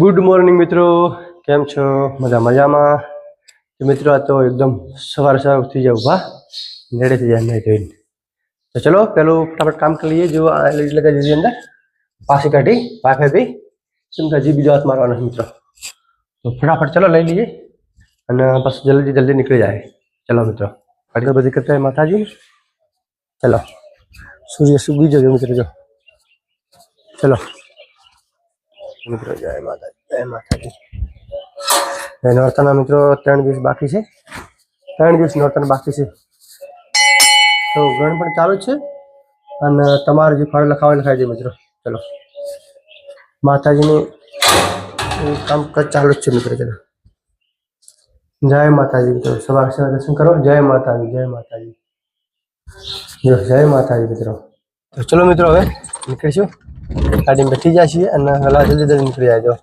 Good morning મિત્રો. કેમ છો? મજા, મજામાં? મિત્રો, આ તો એકદમ સવાર સવાર ઉઠી જાય વાહ. નેડે થઈ જાય નહીં જોઈને તો ચલો, પેલું ફટાફટ કામ કરી લઈએ. જો આ એલઈડી લગાવી અંદર. પાછી કાઢી વાઈફાઈ બી કેમ બીજો હાથ મારવાનો છે, મિત્રો. તો ફટાફટ ચલો, લઈ લઈએ. અને બસ જલ્દી જલ્દી નીકળી જાય. ચલો, મિત્રો. કાઢી બધી કરતા માથાજી ચલો. સૂર્ય સુગી જજો, મિત્રો, જો. ચલો. મિત્રો, જય માતાજી જય માતાજી. નોરતાના મિત્રો, ત્રણ દિવસ બાકી છે. ત્રણ દિવસ નોરતાના બાકી છે. તો ગણ પણ ચાલુ છે. અને તમારે જે ફળ લખાવે લખાય દે મિત્રો. ચલો. માતાજીનું કામ કામકાજ ચાલુ જ છે મિત્રો, ચલો. જય માતાજી મિત્રો, સવાર સવાર દર્શન કરો. જય માતાજી જય માતાજી. જય માતાજી મિત્રો. તો ચલો મિત્રો, હવે નીકળીશું. ગાડીમાં બેઠી જાય છીએ અને હલા જલ્દી જલ્દી નીકળી જાય જો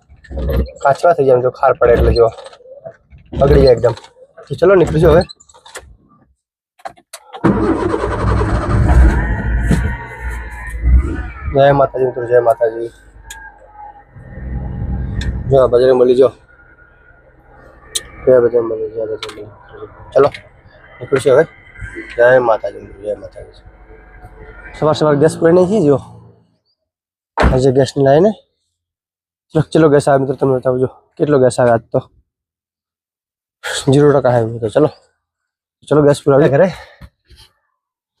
કાચવા થઈ જાય જો ખાર પડે એટલે જો બગડી જાય એકદમ તો ચલો નીકળીશું હવે જય માતાજી મિત્રો જય માતાજી જો આ બજરંગ બલી જો જય બજરંગ બલી જય બજરંગ બલી ચલો નીકળીશું હવે જય માતાજી મિત્રો જય માતાજી સવાર સવાર ગેસ પડી નહીં જો આજે ગેસ ની લાઈને ચલો ચલો ગેસ આવે મિત્રો તમને બતાવજો કેટલો ગેસ આવે આજ તો જીરો ટકા આવે તો ચલો ચલો ગેસ પુરાવી ઘરે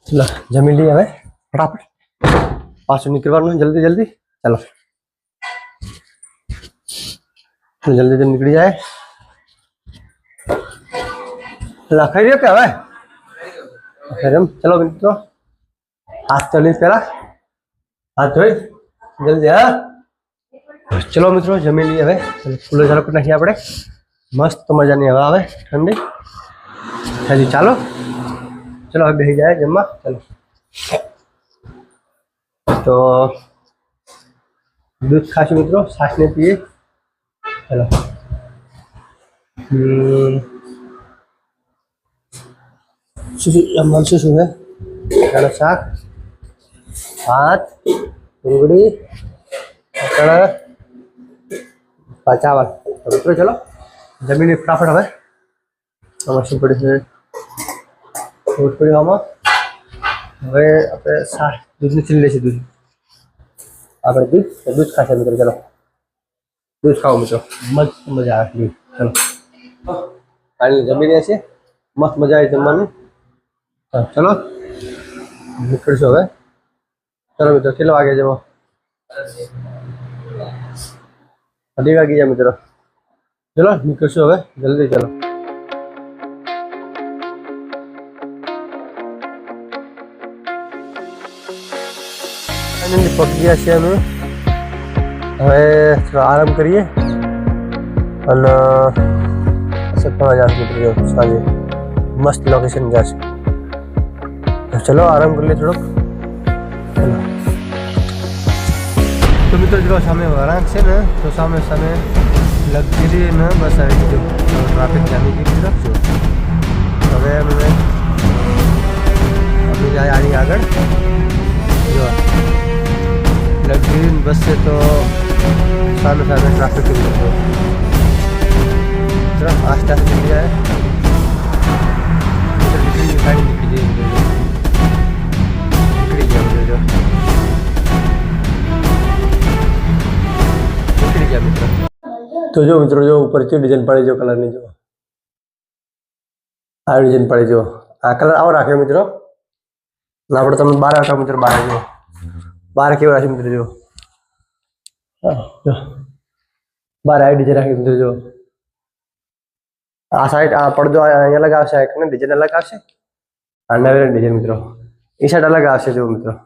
ચલો જમી લઈએ હવે ફટાફટ પાછું નીકળવાનું જલ્દી જલ્દી ચાલો જલ્દી જલ્દી નીકળી જાય લખાઈ રહ્યો કે હવે લખાઈ રહ્યો? ચલો મિત્રો હાથ ચાલીસ પેલા હાથ ધોઈ જલ્દી હા ચલો મિત્રો જમી લઈએ હવે ફૂલો ચાલો કરી નાખીએ આપણે મસ્ત મજાની હવા આવે ઠંડી હજી ચાલો ચલો હવે બેસી જાય જમવા ચલો તો દૂધ ખાશું મિત્રો છાશને પીએ ચલો હમ. શું શું જમવાનું શું શું છે ચાલો શાક ભાત ડુંગળી ચણા ચાવલ તો મિત્રો ચલો જમીને ફટાફટ હવે આમાં શું પડ્યું છે દૂધ પડ્યું આમાં હવે આપણે સા દૂધની છીલી લઈશું દૂધ આપણે દૂધ તો દૂધ ખાશે મિત્રો ચલો દૂધ ખાઓ મિત્રો મસ્ત મજા આવે દૂધ ચલો પાણી જમી રહ્યા છીએ મસ્ત મજા આવી જમવાની હા, ચલો નીકળશું હવે ચલો મિત્રો, કેટલો વાગે જવો અઢી વાગી જાય મિત્રો. ચલો નીકળશું હવે. જલ્દી ચલો. ગયા છીએ અમે. હવે થોડો આરામ કરીએ. અને સત્તામાં જશે મિત્રો સાંજે મસ્ત લોકેશન જશે છે ચલો, આરામ કરી લઈએ થોડોક. તો મિત્રો, જો સામે વળાંક છે ને, તો સામે સામે લગીરી ને બસ આવી ગયું. ટ્રાફિક જામી ગયું, મિત્રો. જો હવે અમે અમે જાય આની આગળ. જો લગીરી બસ છે તો સામે સામે ટ્રાફિક આસ્તે આસ્તે જાય તો જો મિત્રો, જો ઉપર છે ડિઝાઇન પાડી જો કલરની જો. આ ડિઝાઇન પાડી જો. આ કલર આવો રાખ્યો મિત્રો. આપણે તમને બાર આવતા મિત્રો બાર જો. બાર કેવો રાખ્યો મિત્રો, જો. બાર આવી ડિઝાઇન રાખી મિત્રો, જો. આ સાઈડ આ પડદો અહીંયા લગાવશે આવશે ડિઝાઇન અલગ આવશે. આ નવી ડિઝાઇન મિત્રો. એ સાઈડ અલગ આવશે જો મિત્રો.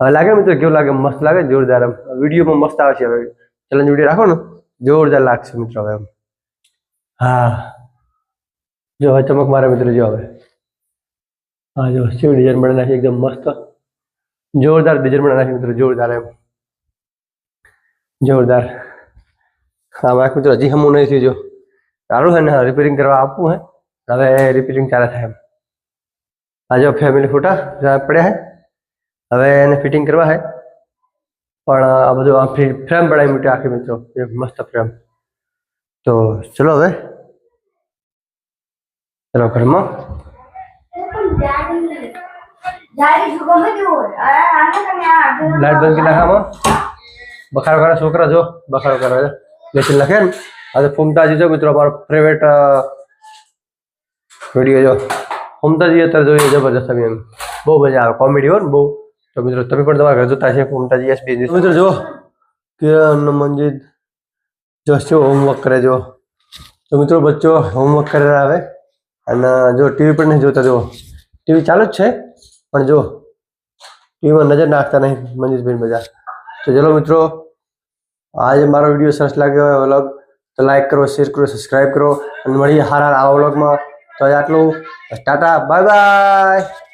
હવે લાગે મિત્રો, કેવું લાગે? મસ્ત લાગે? જોરદાર વિડીયોમાં મસ્ત આવશે હવે. ચેલેન્જ વીડિયો રાખો ને. જોરદાર લાગશે મિત્રો હવે એમ હા જો હવે ચમક મારે મિત્રો જો હવે હા જો શું ડિઝાઇન બનાવી નાખી એકદમ મસ્ત જોરદાર ડિઝાઇન બનાવી નાખી મિત્રો જોરદાર એમ જોરદાર હા મારા મિત્રો હજી હમું નહીં થયું જો સારું છે ને રિપેરિંગ કરવા આપવું હે હવે રિપેરિંગ ચાલે થાય એમ આ જો ફેમિલી ફોટા જ્યાં પડ્યા હે હવે એને ફિટિંગ કરવા હે પણ આ બધું આ ફ્રેમ બનાવી મૂકી આખી મિત્રો. એક મસ્ત ફ્રેમ તો ચલો હવે. ચલો ઘરમાં. લાઈટ બંધ નાખામાં બખારો કરે છોકરા, જો. બખારો કરે લેસન લખે ને. આજે ફૂમતાજી જો મિત્રો, અમારો ફેવરેટ વીડિયો જો. ફૂમતાજી અત્યારે જોઈએ, જબરજસ્ત એમ. બહુ મજા આવે. કોમેડી હોય ને બહુ. તો મિત્રો, તમે પણ તમારા ઘર જોતા છે ફૂમતાજી એસ બિઝનેસ મિત્રો જો કિરણ મંજીત જો હોમવર્ક કરે જો તો મિત્રો બચ્ચો હોમવર્ક કરે આવે અને જો ટીવી પણ નહીં જોતા જો ટીવી ચાલુ જ છે, પણ જો ટીવીમાં નજર નાખતા નહીં મંજીતભાઈ બધા. તો ચલો મિત્રો, આજે મારો વીડિયો સરસ લાગ્યો હોય વ્લોગ તો લાઈક કરો શેર કરો સબસ્ક્રાઈબ કરો, અને મળીએ હાર હાર આવા વ્લોગમાં તો આજે આટલું. Tata bye bye